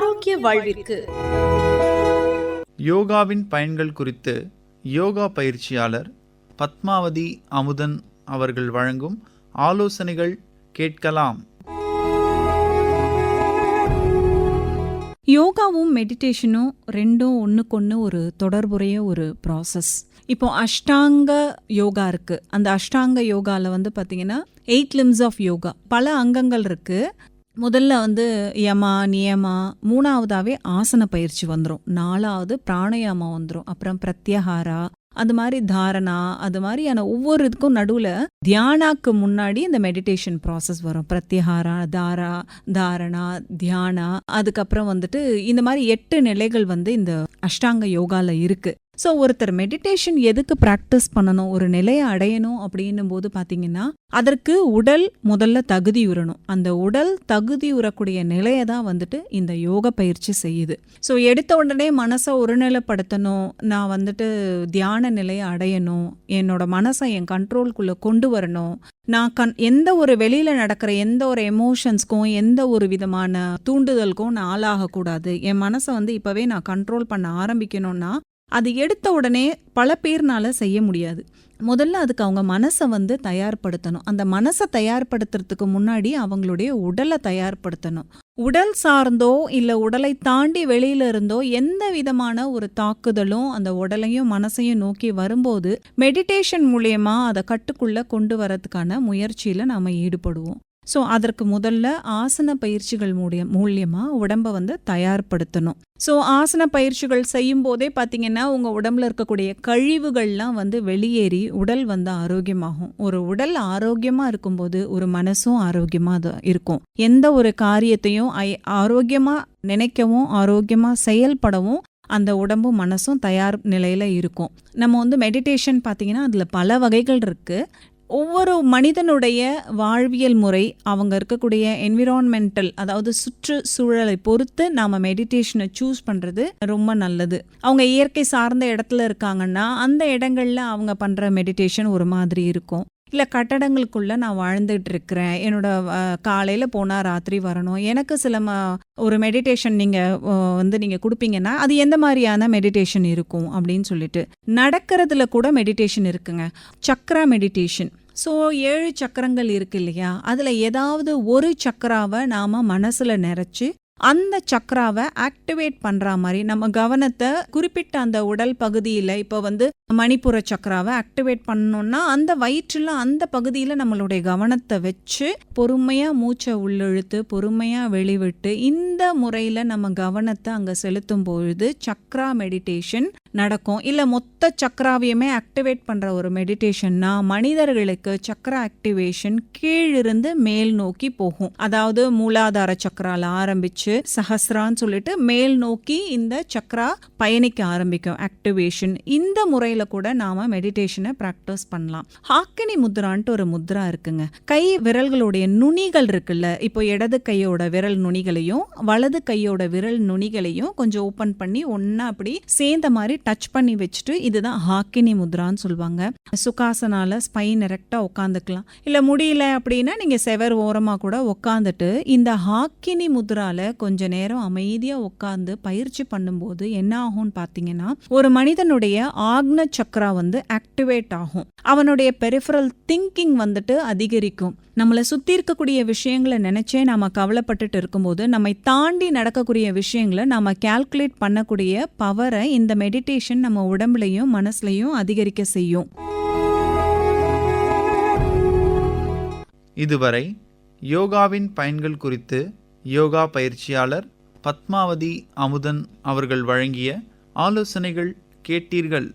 ஆரோக்கிய வாழ்விற்கு. யோகாவின் பயன்கள் குறித்து யோகா பயிற்சியாளர் பத்மாவதி அமுதன் அவர்கள் வழங்கும் ஆலோசனைகள் கேட்கலாம். யோகாவும் மெடிடேஷனும் ரெண்டும் ஒன்றுக்கொன்று ஒரு தொடர்புடைய ஒரு ப்ராசஸ் இப்போ அஷ்டாங்க யோகா இருக்கு. அந்த அஷ்டாங்க யோகாவில் வந்து பார்த்தீங்கன்னா எயிட் லிம்ஸ் ஆஃப் யோகா பல அங்கங்கள் இருக்கு. முதல்ல வந்து யமா நியமா மூணாவதாவே ஆசன பயிற்சி வந்துடும் நாலாவது பிராணயாமா வந்துடும் அப்புறம் பிரத்யஹாரா அது மாதிரி தாரணா அது மாதிரியான ஒவ்வொரு இதுக்கும் நடுவில் தியானாக்கு முன்னாடி இந்த மெடிடேஷன் ப்ராசஸ் வரும். பிரத்யஹாரா தாரா தாரணா தியானா அதுக்கப்புறம் வந்துட்டு இந்த மாதிரி எட்டு நிலைகள் வந்து இந்த அஷ்டாங்க யோகாவில் இருக்கு. ஸோ ஒருத்தர் மெடிடேஷன் எதுக்கு ப்ராக்டிஸ் பண்ணணும்? ஒரு நிலையை அடையணும் அப்படின்னும் போது பார்த்தீங்கன்னா அதற்கு உடல் முதல்ல தகுதி உறணும். அந்த உடல் தகுதி உறக்கூடிய நிலையை தான் வந்துட்டு இந்த யோக பயிற்சி செய்யுது. ஸோ எடுத்த உடனே மனசை ஒருநிலைப்படுத்தணும். நான் வந்துட்டு தியான நிலையை அடையணும். என்னோட மனசை என் கண்ட்ரோல்குள்ளே கொண்டு வரணும். நான் கண் எந்த ஒரு வெளியில் நடக்கிற எந்த ஒரு எமோஷன்ஸ்க்கும் எந்த ஒரு விதமான தூண்டுதலுக்கும் நான் ஆளாகக்கூடாது. என் மனசை வந்து இப்போவே நான் கண்ட்ரோல் பண்ண ஆரம்பிக்கணும்னா அது எடுத்த உடனே பல பேர்னால செய்ய முடியாது. முதல்ல அதுக்கு அவங்க மனசை வந்து தயார்படுத்தணும். அந்த மனசை தயார்படுத்துறதுக்கு முன்னாடி அவங்களுடைய உடலை தயார்படுத்தணும். உடல் சார்ந்தோ இல்லை உடலை தாண்டி வெளியில இருந்தோ எந்த விதமான ஒரு தாக்குதலும் அந்த உடலையும் மனசையும் நோக்கி வரும்போது மெடிடேஷன் மூலயமா அதை கட்டுக்குள்ள கொண்டு வரதுக்கான முயற்சியில் நாம் ஈடுபடுவோம். ஸோ அதற்கு முதல்ல ஆசன பயிற்சிகள் மூலிய மூலியமாக உடம்பை வந்து தயார்படுத்தணும். ஸோ ஆசன பயிற்சிகள் செய்யும் போதே பார்த்தீங்கன்னா உங்கள் உடம்புல இருக்கக்கூடிய கழிவுகள்லாம் வந்து வெளியேறி உடல் வந்து ஆரோக்கியமாகும். ஒரு உடல் ஆரோக்கியமாக இருக்கும்போது ஒரு மனசும் ஆரோக்கியமாக இருக்கும். எந்த ஒரு காரியத்தையும் ஐ ஆரோக்கியமாக நினைக்கவும் ஆரோக்கியமாக செயல்படவும் அந்த உடம்பும் மனசும் தயார் நிலையில் இருக்கும். நம்ம வந்து மெடிடேஷன் பார்த்தீங்கன்னா அதில் பல வகைகள் இருக்குது ஒவ்வொரு மனிதனுடைய வாழ்வியல் முறை அவங்க இருக்கக்கூடிய என்விரான்மெண்டல் அதாவது சுற்றுச்சூழலை பொறுத்து நாம் மெடிடேஷனை சூஸ் பண்ணுறது ரொம்ப நல்லது. அவங்க இயற்கை சார்ந்த இடத்துல இருக்காங்கன்னா அந்த இடங்களில் அவங்க பண்ணுற மெடிடேஷன் ஒரு மாதிரி இருக்கும். இல்லை கட்டடங்களுக்குள்ளே நான் வாழ்ந்துட்டு இருக்கிறேன் என்னோட காலையில் போனால் ராத்திரி வரணும் எனக்கு சில ம ஒரு மெடிடேஷன் நீங்கள் வந்து நீங்கள் கொடுப்பீங்கன்னா அது எந்த மாதிரியான மெடிடேஷன் இருக்கும் அப்படின்னு சொல்லிட்டு. நடக்கிறதுல கூட மெடிடேஷன் இருக்குங்க. சக்ரா மெடிடேஷன் ஸோ ஏழு சக்கரங்கள் இருக்கு இல்லையா? அதில் ஏதாவது ஒரு சக்கராவை நாம் மனசில் நிறச்சி அந்த சக்கராவை ஆக்டிவேட் பண்ணுற மாதிரி நம்ம கவனத்தை குறிப்பிட்ட அந்த உடல் பகுதியில் இப்போ வந்து மணிப்புற சக்கராவை ஆக்டிவேட் பண்ணோம்னா அந்த வயிற்றில் அந்த பகுதியில் நம்மளுடைய கவனத்தை வச்சு பொறுமையாக மூச்சை உள்ளிழுத்து பொறுமையாக வெளிவிட்டு இந்த முறையில் நம்ம கவனத்தை அங்கே செலுத்தும் பொழுது சக்ரா மெடிடேஷன் நடக்கும். இல்லை மொத்த சக்கராவையுமே ஆக்டிவேட் பண்ணுற ஒரு மெடிடேஷன்னா மனிதர்களுக்கு சக்கரா ஆக்டிவேஷன் கீழிருந்து மேல் நோக்கி போகும். அதாவது மூலாதார சக்கரால ஆரம்பிச்சு சஹஸ்ரான்னு சொல்லிட்டு மேல் நோக்கி இந்த சக்ரா பயணிக்க ஆரம்பிக்கும். ஆக்டிவேஷன் இந்த முறையில் கூட நாம மெடிடேஷனை ப்ராக்டிஸ் பண்ணலாம். ஹாக்கினி முத்ரான்ட்டு ஒரு முத்ரா இருக்குங்க. கை விரல்களுடைய நுனிகள் இருக்குல்ல இப்போ இடது கையோட விரல் நுனிகளையும் வலது கையோட விரல் நுனிகளையும் கொஞ்சம் ஓப்பன் பண்ணி ஒன்றா அப்படி சேர்ந்த மாதிரி டச் பண்ணி வச்சுட்டு இதுதான் ஹாக்கினி முத்ரான்னு சொல்லுவாங்க. சுகாசனால ஸ்பைன் எரெக்டா உட்காந்துக்கலாம் இல்ல முடியல அப்படின்னா நீங்க செவர் ஓரமா கூட உட்காந்துட்டு இந்த ஹாக்கினி முத்ரால கொஞ்ச நேரம் அமைதியா உட்காந்து பயிற்சி பண்ணும்போது என்ன ஆகும்னு பாத்தீங்கன்னா ஒரு மனிதனுடைய ஆக்ன சக்ரா வந்து ஆக்டிவேட் ஆகும். அவனுடைய பெரிஃபரல் திங்கிங் வந்துட்டு அதிகரிக்கும். நம்மளை சுற்றி இருக்கக்கூடிய விஷயங்களை நினைச்சே நாம கவலைப்பட்டுட்டு இருக்கும்போது நம்மை தாண்டி நடக்கக்கூடிய விஷயங்களை நாம கால்குலேட் பண்ணக்கூடிய பவரை இந்த மெடிடேஷன் நம்ம உடம்புலையும் மனசுலையும் அதிகரிக்க செய்யும். இதுவரை யோகாவின் பயன்கள் குறித்து யோகா பயிற்சியாளர் பத்மாவதி அமுதன் அவர்கள் வழங்கிய ஆலோசனைகள் கேட்டீர்கள்.